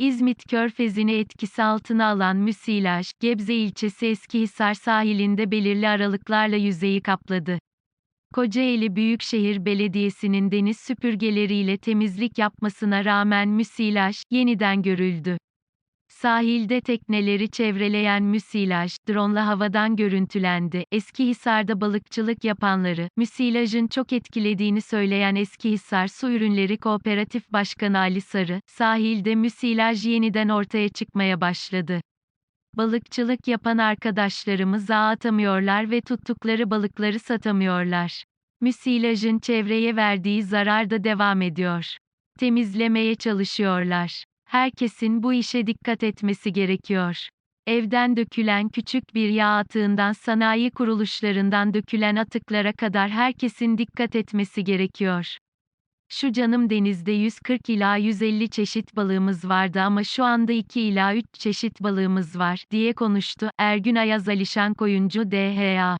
İzmit Körfezi'ni etkisi altına alan müsilaj, Gebze ilçesi Eskihisar sahilinde belirli aralıklarla yüzeyi kapladı. Kocaeli Büyükşehir Belediyesi'nin deniz süpürgeleriyle temizlik yapmasına rağmen müsilaj, yeniden görüldü. Sahilde tekneleri çevreleyen müsilaj, drone'la havadan görüntülendi. Eskihisar'da balıkçılık yapanları, müsilajın çok etkilediğini söyleyen Eskihisar Su Ürünleri Kooperatif Başkanı Ali Sarı, sahilde müsilaj yeniden ortaya çıkmaya başladı. Balıkçılık yapan arkadaşlarımız ağ atamıyorlar ve tuttukları balıkları satamıyorlar. Müsilajın çevreye verdiği zarar da devam ediyor. Temizlemeye çalışıyorlar. Herkesin bu işe dikkat etmesi gerekiyor. Evden dökülen küçük bir yağ atığından sanayi kuruluşlarından dökülen atıklara kadar herkesin dikkat etmesi gerekiyor. Şu canım denizde 140 ila 150 çeşit balığımız vardı ama şu anda 2 ila 3 çeşit balığımız var, diye konuştu. Ergün Ayaz Alişan Koyuncu DHA